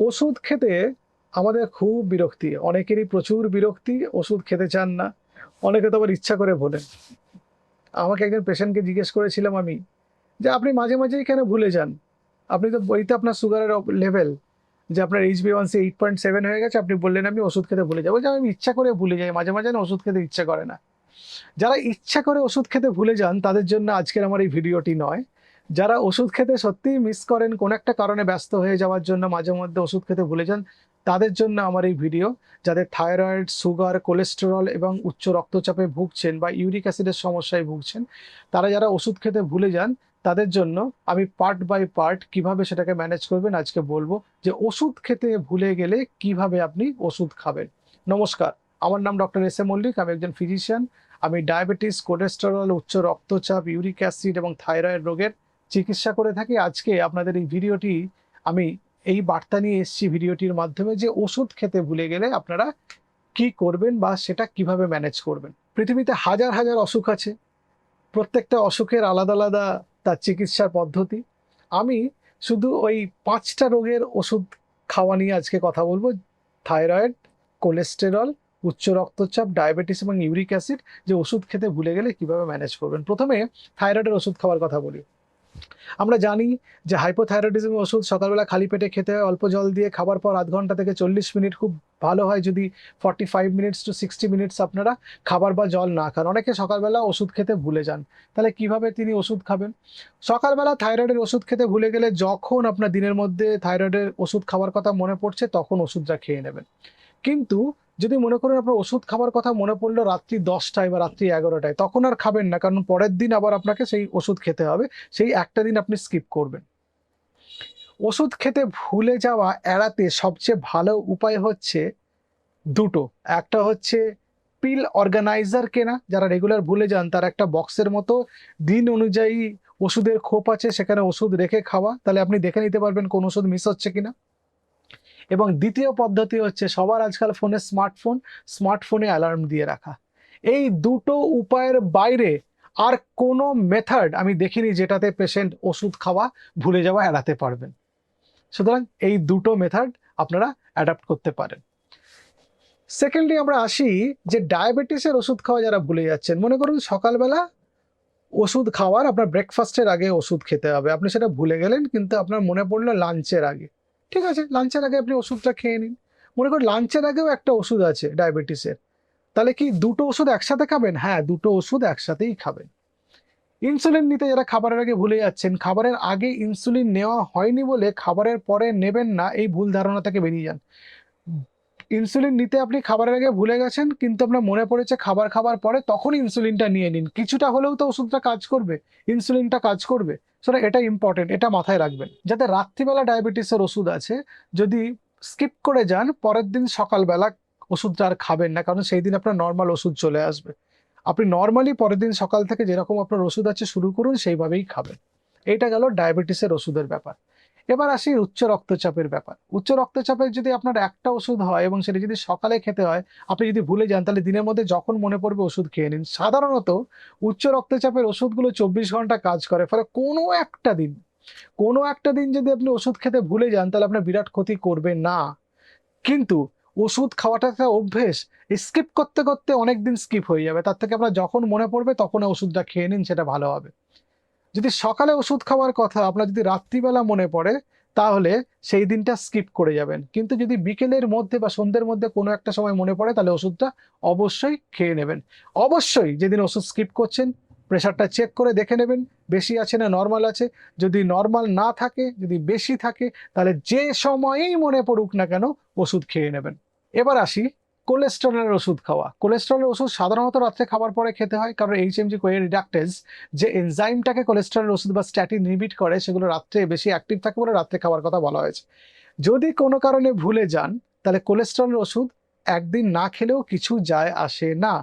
ওষুধ খেতে আমাদের খুব বিরক্তি। অনেকেরই প্রচুর বিরক্তি, ওষুধ খেতে চান না। অনেকে তো আবার ইচ্ছা করে ভোলেন। আমাকে একজন পেশেন্টকে জিজ্ঞেস করেছিলাম আমি যে, আপনি মাঝে মাঝেই কেন ভুলে যান? আপনি তো বইতে আপনার সুগারের লেভেল যে, আপনার H B one C eight point seven হয়ে গেছে, আপনি বললেন আমি ওষুধ খেতে ভুলে যাব। যে, আমি ইচ্ছা করে ভুলে যাই, মাঝে মাঝে না ওষুধ খেতে ইচ্ছা করে না। যারা ইচ্ছা করে ওষুধ খেতে ভুলে যান, তাদের জন্য আজকের আমার এই ভিডিওটি নয়। যারা ওষুধ খেতে সত্যিই মিস করেন, কোন একটা কারণে ব্যস্ত হয়ে যাওয়ার জন্য মাঝে মধ্যে ওষুধ খেতে ভুলে যান, তাদের জন্য আমার এই ভিডিও যাদের থাইরয়েড সুগার কোলেস্টেরল এবং উচ্চ রক্তচাপে ভুগছেন বা ইউরিক অ্যাসিডের সমস্যায় ভুগছেন, তারা যারা ওষুধ খেতে ভুলে যান, তাদের জন্য আমি পার্ট বাই পার্ট কীভাবে সেটাকে ম্যানেজ করবেন আজকে বলব যে ওষুধ খেতে ভুলে গেলে কীভাবে আপনি ওষুধ খাবেন। নমস্কার, আমার নাম ডক্টর এস এ মল্লিক, আমি একজন ফিজিশিয়ান আমি ডায়াবেটিস কোলেস্টেরল উচ্চ রক্তচাপ ইউরিক অ্যাসিড এবং থাইরয়েড রোগের চিকিৎসা করে থাকি। আজকে আপনাদের এই ভিডিওটি আমি এই বার্তা নিয়ে এসেছি ভিডিওটির মাধ্যমে যে ওষুধ খেতে ভুলে গেলে আপনারা কি করবেন বা সেটা কীভাবে ম্যানেজ করবেন। পৃথিবীতে হাজার হাজার অসুখ আছে। প্রত্যেকটা অসুখের আলাদা আলাদা তার চিকিৎসার পদ্ধতি। আমি শুধু ওই পাঁচটা রোগের ওষুধ খাওয়া নিয়ে আজকে কথা বলব। থাইরয়েড, কোলেস্টেরল, উচ্চ রক্তচাপ, ডায়াবেটিস এবং ইউরিক অ্যাসিড যে ওষুধ খেতে ভুলে গেলে কীভাবে ম্যানেজ করবেন। প্রথমে থাইরয়েডের ওষুধ খাওয়ার কথা বলি। আমরা জানি যে হাইপোথাইরয়েডিজম ওষুধ সকালবেলা খালি পেটে খেতে হয়, অল্প জল দিয়ে খাবার পর আধ ঘণ্টা থেকে চল্লিশ মিনিট খুব ভালো হয় যদি forty five minutes to sixty minutes আপনারা খাবার বা জল না খান। অনেকে সকালবেলা ওষুধ খেতে ভুলে যান। তাহলে কীভাবে তিনি ওষুধ খাবেন? সকালবেলা থাইরয়েডের ওষুধ খেতে ভুলে গেলে যখন আপনার দিনের মধ্যে থাইরয়েডের ওষুধ খাবার কথা মনে পড়ছে, তখন ওষুধটা খেয়ে নেবেন। কিন্তু যদি মনে করেন আপনার ওষুধ খাবার কথা মনে পড়ল রাত্রি দশটায় বা রাত্রি এগারোটায়, তখন আর খাবেন না, কারণ পরের দিন আবার আপনাকে সেই ওষুধ খেতে হবে, সেই একটা দিন আপনি স্কিপ করবেন। ওষুধ খেতে ভুলে যাওয়া এড়াতে সবচেয়ে ভালো উপায় হচ্ছে দুটো। একটা হচ্ছে পিল অর্গানাইজার কেনা, যারা রেগুলার ভুলে যান তার একটা বক্সের মতো দিন অনুযায়ী ওষুধের খোপ আছে, সেখানে ওষুধ রেখে খাওয়া, তাহলে আপনি দেখে নিতে পারবেন কোন ওষুধ মিস হচ্ছে কিনা। এবং দ্বিতীয় পদ্ধতি হচ্ছে সবার আজকাল ফোনে স্মার্টফোন, স্মার্টফোনে অ্যালার্ম দিয়ে রাখা। এই দুটো উপায়ের বাইরে আর কোনো মেথড আমি দেখিনি যেটাতে পেশেন্ট ওষুধ খাওয়া ভুলে যাওয়া এড়াতে পারবেন। সুতরাং এই দুটো মেথড আপনারা অ্যাডাপ্ট করতে পারেন। সেকেন্ডলি আমরা আসি যে ডায়াবেটিসের ওষুধ খাওয়া যারা ভুলে যাচ্ছেন, মনে করুন সকালবেলা ওষুধ খাওয়ার আপনার ব্রেকফাস্টের আগে ওষুধ খেতে হবে। আপনি সেটা ভুলে গেলেন, কিন্তু আপনার মনে পড়ল লাঞ্চের আগে। ঠিক আছে লাঞ্চের আগে আপনি ওষুধটা খেয়ে নিন। মনে করেন লাঞ্চের আগেও একটা ওষুধ আছে ডায়াবেটিসের তাহলে কি দুটো ওষুধ একসাথে খাবেন? হ্যাঁ দুটো ওষুধ একসাথেই খাবেন। ইনসুলিন নিতে যারা খাবারের আগে ভুলে যাচ্ছেন, খাবারের আগে ইনসুলিন নেওয়া হয়নি বলে খাবারের পরে নেবেন না, এই ভুল ধারণা থেকে বেরিয়ে যান। ইনসুলিন নিতে আপনি খাবারের আগে ভুলে গেছেন, কিন্তু আপনার মনে পড়েছে খাবার খাবার পরে তখন ইনসুলিনটা নিয়ে নিন। কিছুটা হলেও তো ওষুধটা কাজ করবে ইনসুলিনটা কাজ করবে। সুতরাং এটা ইম্পর্টেন্ট এটা মাথায় রাখবেন। যাতে রাত্রিবেলা ডায়াবেটিসের ওষুধ আছে, যদি স্কিপ করে যান, পরের দিন সকালবেলা ওষুধটা আর খাবেন না, কারণ সেই দিন আপনার নর্মাল ওষুধ চলে আসবে। আপনি নর্মালি পরের দিন সকাল থেকে যেরকম আপনার ওষুধ আছে শুরু করুন, সেইভাবেই খাবেন। এইটা গেল ডায়াবেটিসের ওষুধের ব্যাপার। এবার আসি উচ্চ রক্তচাপের ব্যাপার। উচ্চ রক্তচাপের যদি আপনার একটা ওষুধ হয় এবং সেটা যদি সকালে খেতে হয়, আপনি যদি ভুলে যান, তাহলে দিনের মধ্যে যখন মনে পড়বে ওষুধ খেয়ে নিন। সাধারণত উচ্চ রক্তচাপের ওষুধগুলো চব্বিশ ঘণ্টা কাজ করে, ফলে কোনো একটা দিন, কোনো একটা দিন যদি আপনি ওষুধ খেতে ভুলে যান, তাহলে আপনার বিরাট ক্ষতি করবে না। কিন্তু ওষুধ খাওয়াটা একটা অভ্যেস, স্কিপ করতে করতে অনেক দিন স্কিপ হয়ে যাবে। তার থেকে আপনার যখন মনে পড়বে তখন ওষুধটা খেয়ে নিন, সেটা ভালো হবে। যদি সকালে ওষুধ খাওয়ার কথা আপনার যদি রাত্রিবেলা মনে পড়ে, তাহলে সেই দিনটা স্কিপ করে যাবেন। কিন্তু যদি বিকেলের মধ্যে বা সন্ধ্যের মধ্যে কোনো একটা সময় মনে পড়ে, তাহলে ওষুধটা অবশ্যই খেয়ে নেবেন। অবশ্যই যেদিন ওষুধ স্কিপ করছেন প্রেশারটা চেক করে দেখে নেবেন, বেশি আছে না নর্মাল আছে। যদি নর্মাল না থাকে, যদি বেশি থাকে, তাহলে যে সময়েই মনে পড়ুক না কেন, ওষুধ খেয়ে নেবেন। এবার আসি কোলেস্টেরলের ওষুধ খাওয়া। কোলেস্টেরলের ওষুধ সাধারণত রাত্রে খাবার পরে খেতে হয়, কারণ H M G CoA reductase যে এনজাইমটাকে কোলেস্টেরলের ওষুধ বা স্ট্যাটিন ইনহিবিট করে, সেগুলো রাত্রে বেশি অ্যাক্টিভ থাকে বলে রাত্রে খাওয়ার কথা বলা হয়েছে। যদি কোনো কারণে ভুলে যান, তাহলে কোলেস্টেরলের ওষুধ একদিন না খেলেও কিছু যায় আসে না।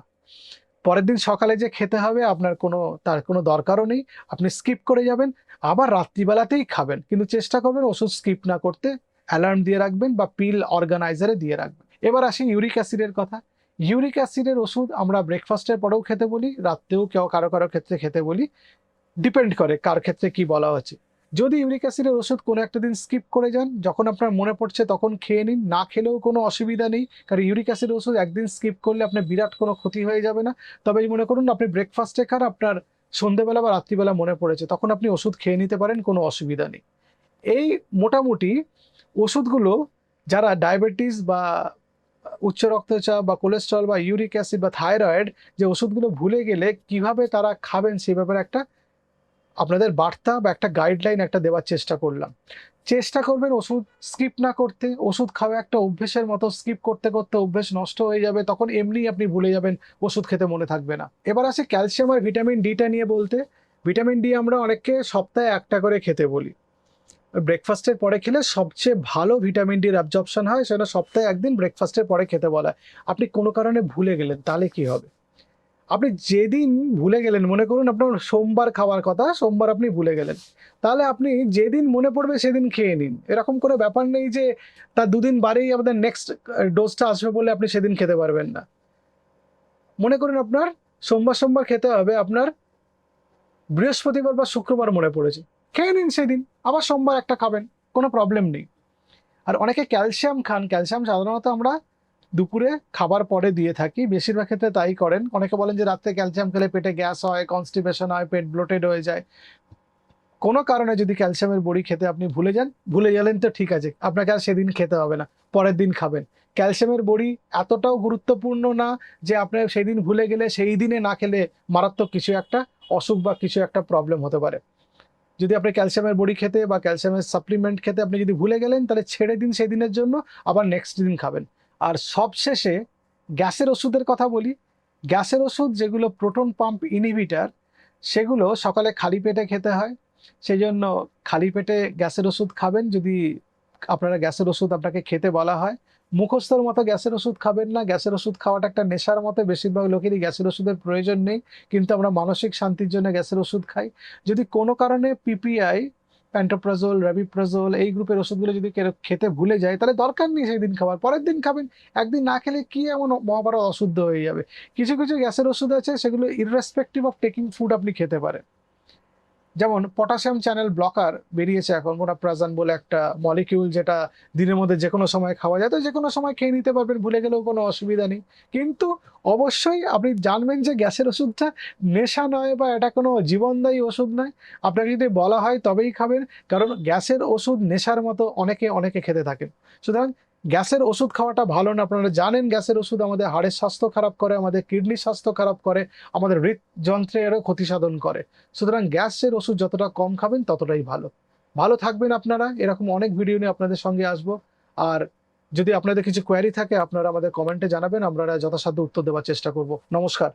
পরের দিন সকালে যে খেতে হবে, আপনার কোনো, তার কোনো দরকারও নেই। আপনি স্কিপ করে যাবেন, আবার রাত্রিবেলাতেই খাবেন। কিন্তু চেষ্টা করবেন ওষুধ স্কিপ না করতে অ্যালার্ম দিয়ে রাখবেন বা পিল অর্গানাইজারে দিয়ে রাখবেন। এবার আসি ইউরিক অ্যাসিডের কথা। ইউরিক অ্যাসিডের ওষুধ আমরা ব্রেকফাস্টের পরেও খেতে বলি, রাত্রেও কেউ কারও কারও ক্ষেত্রে খেতে বলি ডিপেন্ড করে কার ক্ষেত্রে কি বলা হচ্ছে যদি ইউরিক অ্যাসিডের ওষুধ কোনো একটা দিন স্কিপ করে যান, যখন আপনার মনে পড়ছে তখন খেয়ে নিন, না খেলেও কোনো অসুবিধা নেই, কারণ ইউরিক অ্যাসিডের ওষুধ একদিন স্কিপ করলে আপনার বিরাট কোনো ক্ষতি হয়ে যাবে না। তবে মনে করুন আপনি ব্রেকফাস্টে খান, আপনার সন্ধেবেলা বা রাত্রিবেলা মনে পড়েছে, তখন আপনি ওষুধ খেয়ে নিতে পারেন, কোনো অসুবিধা নেই। এই মোটামুটি ওষুধগুলো যারা ডায়াবেটিস বা উচ্চ রক্তচাপ বা কোলেস্ট্রল বা ইউরিক অ্যাসিড বা থাইরয়েড যে ওষুধগুলো ভুলে গেলে কীভাবে তারা খাবেন সে ব্যাপারে একটা আপনাদের বার্তা বা একটা গাইডলাইন একটা দেওয়ার চেষ্টা করলাম। চেষ্টা করবেন ওষুধ স্কিপ না করতে, ওষুধ খাওয়া একটা অভ্যেসের মতো স্কিপ করতে করতে অভ্যেস নষ্ট হয়ে যাবে, তখন এমনি আপনি ভুলে যাবেন, ওষুধ খেতে মনে থাকবে না। এবার আসে ক্যালসিয়াম আর ভিটামিন ডিটা নিয়ে বলতে। ভিটামিন ডি আমরা অনেককে সপ্তাহে একটা করে খেতে বলি। ব্রেকফাস্টের পরে খেলে সবচেয়ে ভালো ভিটামিন ডির অ্যাবজর্পশন হয়, সেটা সপ্তাহে একদিন ব্রেকফাস্টের পরে খেতে বলা হয়। আপনি কোনো কারণে ভুলে গেলেন, তাহলে কি হবে? আপনি যেদিন ভুলে গেলেন, মনে করুন আপনার সোমবার খাওয়ার কথা, সোমবার আপনি ভুলে গেলেন, তাহলে আপনি যেদিন মনে পড়বে সেদিন খেয়ে নিন। এরকম কোনো ব্যাপার নেই যে, তার দুদিন বারেই আমাদের নেক্সট ডোজটা আসবে বলে আপনি সেদিন খেতে পারবেন না। মনে করুন আপনার সোমবার সোমবার খেতে হবে, আপনার বৃহস্পতিবার বা শুক্রবার মনে পড়েছে। খেয়ে নিন সেদিন, আবার সোমবার একটা খাবেন, কোনো প্রবলেম নেই। আর অনেকে ক্যালসিয়াম খান ক্যালসিয়াম সাধারণত আমরা দুপুরে খাবার পরে দিয়ে থাকি, বেশিরভাগ ক্ষেত্রে তাই করেন। অনেকে বলেন যে রাত্রে ক্যালসিয়াম খেলে পেটে গ্যাস হয় কনস্টিপেশন হয়, পেট ব্লোটেড হয়ে যায়। কোনো কারণে যদি ক্যালসিয়ামের বড়ি খেতে আপনি ভুলে যান, ভুলে গেলেন তো ঠিক আছে, আপনাকে আর সেদিন খেতে হবে না, পরের দিন খাবেন। ক্যালসিয়ামের বড়ি এতটাও গুরুত্বপূর্ণ না যে আপনি সেদিন ভুলে গেলে সেই দিনে না খেলে মারাত্মক কিছু একটা অসুখ বা কিছু একটা প্রবলেম হতে পারে। যদি আপনি ক্যালসিয়ামের বড়ি খেতে বা ক্যালসিয়ামের সাপ্লিমেন্ট খেতে আপনি যদি ভুলে গেলেন, তাহলে ছেড়ে দিন সেই দিনের জন্য, আবার নেক্সট দিন খাবেন। আর সবশেষে গ্যাসের ওষুধের কথা বলি। গ্যাসের ওষুধ যেগুলো প্রোটন পাম্প ইনহিবিটার সেগুলো সকালে খালি পেটে খেতে হয়। সেই জন্য খালি পেটে গ্যাসের ওষুধ খাবেন। যদি আপনারা গ্যাসের ওষুধ আপনাকে খেতে বলা হয় মুখস্থর মতো গ্যাসের ওষুধ খাবেন না। গ্যাসের ওষুধ খাওয়াটা একটা নেশার মতো। বেশিরভাগ লোকেরই গ্যাসের ওষুধের প্রয়োজন নেই। কিন্তু আমরা মানসিক শান্তির জন্য গ্যাসের ওষুধ খাই। যদি কোনো কারণে পিপিআই প্যান্টোপ্রাজোল র্যাবিপ্রাজোল এই গ্রুপের ওষুধগুলো যদি খেতে ভুলে যায়, তাহলে দরকার নেই সেই দিন খাবার। পরের দিন খাবেন। একদিন না খেলে কি এমন মহাভারত অশুদ্ধ হয়ে যাবে? কিছু কিছু গ্যাসের ওষুধ আছে, সেগুলো ইররেসপেক্টিভ অফ টেকিং ফুড আপনি খেতে পারেন। যেমন পটাশিয়াম চ্যানেল ব্লকার বেরিয়েছে এখন মোনাপ্রাজান বলে একটা মলিকিউল যেটা দিনের মধ্যে যে কোনো সময় খাওয়া যায়, তো যে কোনো সময় খেয়ে নিতে পারবেন, ভুলে গেলেও কোনো অসুবিধা নেই। কিন্তু অবশ্যই আপনি জানবেন যে গ্যাসের ওষুধটা নেশা নয় বা এটা কোনো জীবনদায়ী ওষুধ নয়। আপনাকে যদি বলা হয় তবেই খাবেন, কারণ গ্যাসের ওষুধ নেশার মতো অনেকে অনেকে খেতে থাকেন। সুতরাং গ্যাসের ওষুধ খাওয়াটা ভালো না। আপনারা জানেন গ্যাসের ওষুধ আমাদের হাড়ের স্বাস্থ্য খারাপ করে, আমাদের কিডনির স্বাস্থ্য খারাপ করে, আমাদের হৃদযন্ত্রেরও ক্ষতি সাধন করে। সুতরাং গ্যাসের ওষুধ যতটা কম খাবেন ততটাই ভালো। ভালো থাকবেন আপনারা, এরকম অনেক ভিডিও নিয়ে আপনাদের সঙ্গে আসব। আর যদি আপনাদের কিছু কোয়ারি থাকে, আপনারা আমাদের কমেন্টে জানাবেন, আমরা যথাসাধ্য উত্তর দেওয়ার চেষ্টা করব। নমস্কার।